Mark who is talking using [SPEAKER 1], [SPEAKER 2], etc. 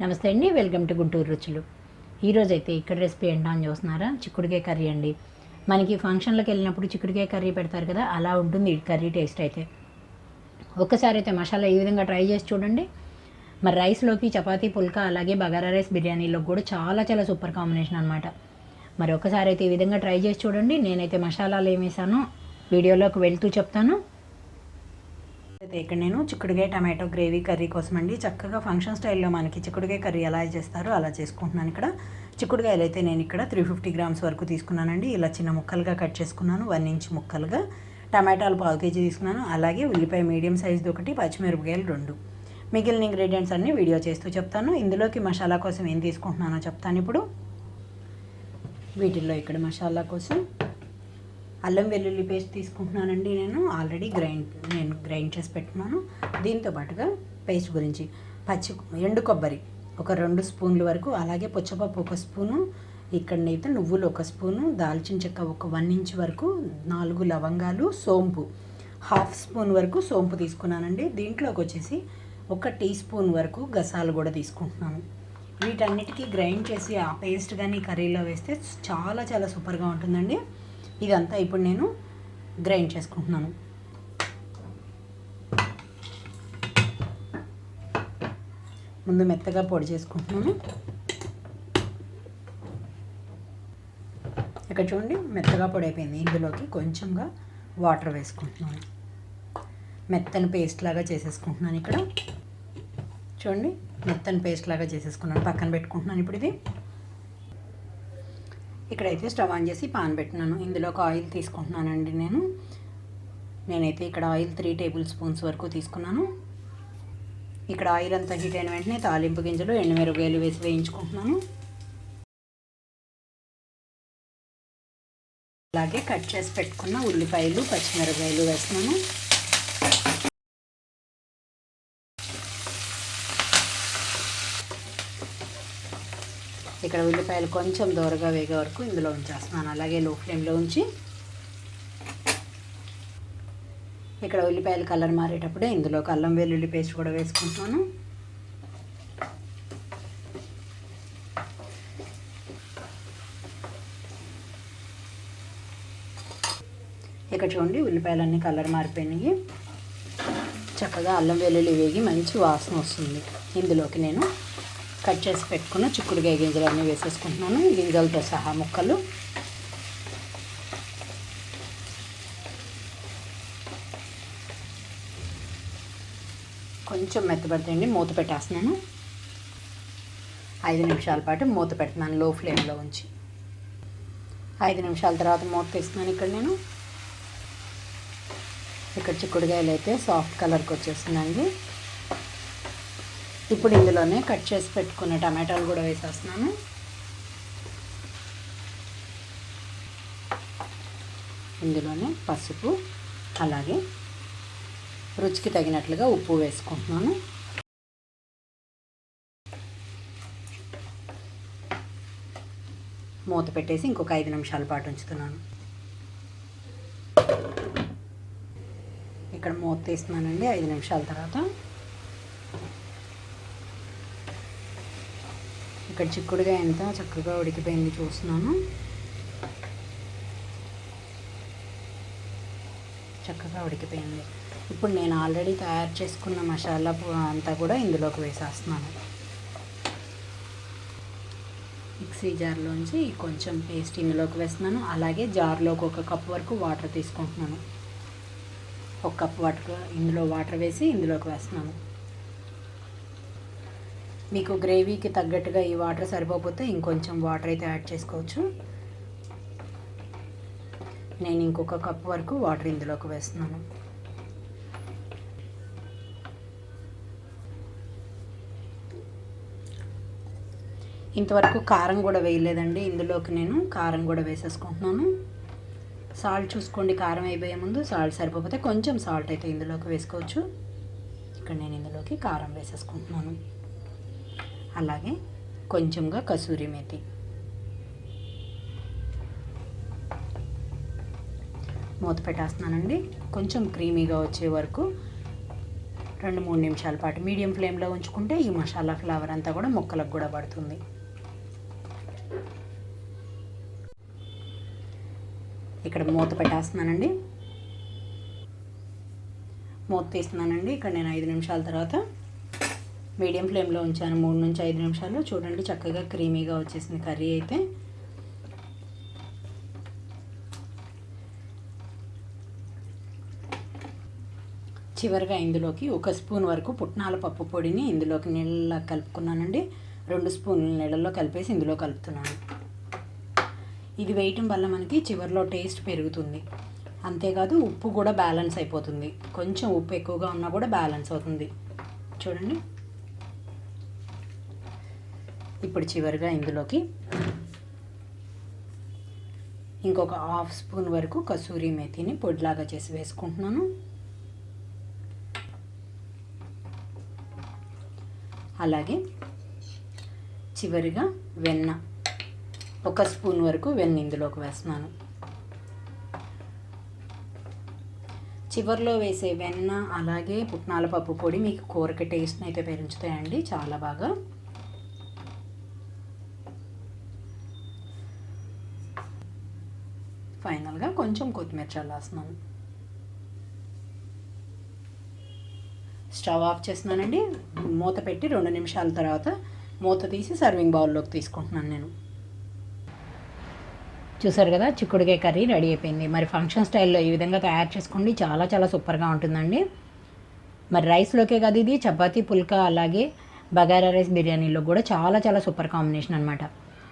[SPEAKER 1] నమస్తే అండి welcome to Guntur రుచులు. ఈరోజు అయితే ఇక్కడ రెసిపీ ఏంటో అని చూస్తున్నారా? చిక్కుడుకాయ కర్రీ అండి. మనకి ఫంక్షన్లకు వెళ్ళినప్పుడు చిక్కుడుకాయ కర్రీ పెడతారు కదా అలా ఉంటుంది ఈ కర్రీ టేస్ట్ అయితే. ఒక్కసారి అయితే మసాలా ఈ విధంగా ట్రై చేసి చూడండి. మరి రైస్లోకి చపాతీ పుల్కా అలాగే బగారా రైస్ బిర్యానీలో కూడా చాలా చాలా సూపర్ కాంబినేషన్ అనమాట మరి ఒకసారి అయితే ఈ విధంగా ట్రై చేసి చూడండి. నేనైతే మసాలాలు ఏమేసానో వీడియోలోకి వెళ్తూ చెప్తాను. అయితే ఇక్కడ నేను చిక్కుడుకాయ టమాటో గ్రేవీ కర్రీ కోసం అండి చక్కగా ఫంక్షన్ స్టైల్లో మనకి చిక్కుడుకాయ కర్రీ ఎలా చేస్తారో అలా చేసుకుంటున్నాను ఇక్కడ. చిక్కుడుకాయలు అయితే నేను ఇక్కడ త్రీ ఫిఫ్టీ గ్రామ్స్ వరకు తీసుకున్నానండి. ఇలా చిన్న ముక్కలుగా కట్ చేసుకున్నాను వన్ ఇంచ్ ముక్కలుగా. టమాటాలు పావు కేజీ తీసుకున్నాను అలాగే ఉల్లిపాయ మీడియం సైజుది ఒకటి పచ్చిమిరపకాయలు రెండు. మిగిలిన ఇంగ్రీడియంట్స్ అన్నీ వీడియో చేస్తూ చెప్తాను. ఇందులోకి మసాలా కోసం ఏం తీసుకుంటున్నానో చెప్తాను ఇప్పుడు. వీటిల్లో ఇక్కడ మసాలా కోసం అల్లం వెల్లుల్లి పేస్ట్ తీసుకుంటున్నానండి నేను. ఆల్రెడీ గ్రైండ్ నేను గ్రైండ్ చేసి పెట్టుకున్నాను దీంతో పాటుగా పేస్ట్ గురించి పచ్చి ఎండు కొబ్బరి ఒక రెండు స్పూన్ల వరకు అలాగే పుచ్చపప్పు ఒక స్పూను ఇక్కడనైతే నువ్వులు ఒక స్పూను దాల్చిన చెక్క ఒక వన్ ఇంచ్ వరకు నాలుగు లవంగాలు సోంపు హాఫ్ స్పూన్ వరకు సోంపు తీసుకున్నానండి. దీంట్లోకి వచ్చేసి ఒక టీ స్పూన్ వరకు గసాలు కూడా తీసుకుంటున్నాను. వీటన్నిటికీ గ్రైండ్ చేసి ఆ పేస్ట్ కానీ కర్రీలో వేస్తే చాలా చాలా సూపర్గా ఉంటుందండి. ఇదంతా ఇప్పుడు నేను గ్రైండ్ చేసుకుంటున్నాను. ముందు మెత్తగా పొడి చేసుకుంటున్నాను. ఇక్కడ చూడండి మెత్తగా పొడి అయిపోయింది. ఇందులోకి కొంచెంగా వాటర్ వేసుకుంటున్నాను. మెత్తని పేస్ట్ లాగా చేసేసుకుంటున్నాను ఇక్కడ. చూడండి మెత్తని పేస్ట్ లాగా చేసేసుకున్నాను. పక్కన పెట్టుకుంటున్నాను ఇప్పుడు ఇది. ఇక్కడైతే స్టవ్ ఆన్ చేసి పాన్ పెట్టినాను ఇందులో ఒక ఆయిల్ తీసుకుంటున్నానండి నేను. నేనైతే ఇక్కడ ఆయిల్ త్రీ టేబుల్ స్పూన్స్ వరకు తీసుకున్నాను. ఇక్కడ ఆయిల్ అంతా హీట్ అయిన వెంటనే తాలింపు గింజలు ఎండుమిరపకాయలు వేసి వేయించుకుంటున్నాను. అలాగే కట్ చేసి పెట్టుకున్న ఉల్లిపాయలు పచ్చిమిరపకాయలు వేస్తున్నాను. ఇక్కడ ఉల్లిపాయలు కొంచెం దూరగా వేగే వరకు ఇందులో ఉంచేస్తున్నాను. అలాగే లో ఫ్లేమ్లో ఉంచి ఇక్కడ ఉల్లిపాయలు కలర్ మారేటప్పుడే ఇందులో అల్లం వెల్లుల్లి పేస్ట్ కూడా వేసుకుంటున్నాను. ఇక్కడ చూడండి ఉల్లిపాయలన్నీ కలర్ మారిపోయినాయి. చక్కగా అల్లం వెల్లుల్లి వేగి మంచి వాసన వస్తుంది. ఇందులోకి నేను కట్ చేసి పెట్టుకున్న చిక్కుడుకాయ గింజలు అన్నీ వేసేసుకుంటున్నాను గింజలతో సహా ముక్కలు. కొంచెం మెత్తబడతాయండి మూత పెట్టేస్తున్నాను. ఐదు నిమిషాల పాటు మూత పెడుతున్నాను లో ఫ్లేమ్లో ఉంచి. ఐదు నిమిషాల తర్వాత మూత తీస్తున్నాను ఇక్కడ నేను. ఇక్కడ చిక్కుడుకాయలు అయితే సాఫ్ట్ కలర్కి వచ్చేస్తుందండి ఇప్పుడు ఇందులోనే కట్ చేసి పెట్టుకున్న టమాటాలు కూడా వేసేస్తున్నాను. ఇందులోనే పసుపు అలాగే రుచికి తగినట్లుగా ఉప్పు వేసుకుంటున్నాను. మూత పెట్టేసి ఇంకొక ఐదు నిమిషాల పాటు ఉంచుతున్నాను. ఇక్కడ మూత తీస్తున్నానండి ఐదు నిమిషాల తర్వాత. ఇక్కడ చిక్కుడుగా ఎంత చక్కగా ఉడికిపోయింది చూస్తున్నాను. చక్కగా ఉడికిపోయింది. ఇప్పుడు నేను ఆల్రెడీ తయారు చేసుకున్న మసాలా అంతా కూడా ఇందులోకి వేసేస్తున్నాను. మిక్సీ జార్లోంచి కొంచెం పేస్ట్ ఇందులోకి వేస్తున్నాను. అలాగే జార్లోకి ఒక కప్ వరకు వాటర్ తీసుకుంటున్నాను. ఒక కప్ వాటర్ ఇందులో వాటర్ వేసి ఇందులోకి వేస్తున్నాను. మీకు గ్రేవీకి తగ్గట్టుగా ఈ వాటర్ సరిపోతే ఇంకొంచెం వాటర్ అయితే యాడ్ చేసుకోవచ్చు. నేను ఇంకొక కప్ వరకు వాటర్ ఇందులోకి వేస్తున్నాను. ఇంతవరకు కారం కూడా వేయలేదండి. ఇందులోకి నేను కారం కూడా వేసేసుకుంటున్నాను. సాల్ట్ చూసుకోండి కారం అయిపోయే ముందు సాల్ట్ సరిపోతే కొంచెం సాల్ట్ అయితే ఇందులోకి వేసుకోవచ్చు. ఇక్కడ నేను ఇందులోకి కారం వేసేసుకుంటున్నాను. అలాగే కొంచెంగా కసూరి మేతి. మూత పెట్టేస్తున్నానండి. కొంచెం క్రీమీగా వచ్చే వరకు రెండు మూడు నిమిషాల పాటు మీడియం ఫ్లేమ్లో ఉంచుకుంటే ఈ మసాలా ఫ్లేవర్ అంతా కూడా ముక్కలకు కూడా పడుతుంది. ఇక్కడ మూత పెట్టేస్తున్నానండి. మూత తీస్తున్నానండి. ఇక్కడ నేను ఐదు నిమిషాల తర్వాత మీడియం ఫ్లేమ్లో ఉంచాను. మూడు నుంచి ఐదు నిమిషాలు చూడండి చక్కగా క్రీమీగా వచ్చేసింది కర్రీ అయితే. చివరిగా ఇందులోకి ఒక స్పూన్ వరకు పుట్నాల పప్పు పొడిని ఇందులోకి నీళ్ళ కలుపుకున్నానండి. రెండు స్పూన్లు నీళ్ళల్లో కలిపేసి ఇందులో కలుపుతున్నాను. ఇది వేయటం వల్ల మనకి చివరిలో టేస్ట్ పెరుగుతుంది. అంతేకాదు ఉప్పు కూడా బ్యాలెన్స్ అయిపోతుంది. కొంచెం ఉప్పు ఎక్కువగా ఉన్నా కూడా బ్యాలెన్స్ అవుతుంది. చూడండి. ఇప్పుడు చివరిగా ఇందులోకి ఇంకొక హాఫ్ స్పూన్ వరకు కసూరి మేతిని పొడిలాగా చేసి వేసుకుంటున్నాను. అలాగే చివరిగా వెన్న ఒక స్పూన్ వరకు వెన్న ఇందులోకి వేస్తున్నాను. చివరిలో వేసే వెన్న అలాగే పుట్నాల పప్పు పొడి మీకు కూరకి టేస్ట్ని అయితే పెంచుతాయండి చాలా బాగా కొంచెం కొత్తిమీర చల్లాస్తున్నాను. స్టవ్ ఆఫ్ చేస్తున్నానండి. మూత పెట్టి రెండు నిమిషాల తర్వాత మూత తీసి సర్వింగ్ బౌల్లోకి తీసుకుంటున్నాను నేను. చూసారు కదా చిక్కుడుకాయ కర్రీ రెడీ అయిపోయింది. మరి ఫంక్షన్ స్టైల్లో ఈ విధంగా తయారు చేసుకోండి. చాలా చాలా సూపర్గా ఉంటుందండి. మరి రైస్లోకే కాదు ఇది చపాతీ పుల్కా అలాగే బగారా రైస్ బిర్యానీలో కూడా చాలా చాలా సూపర్ కాంబినేషన్ అనమాట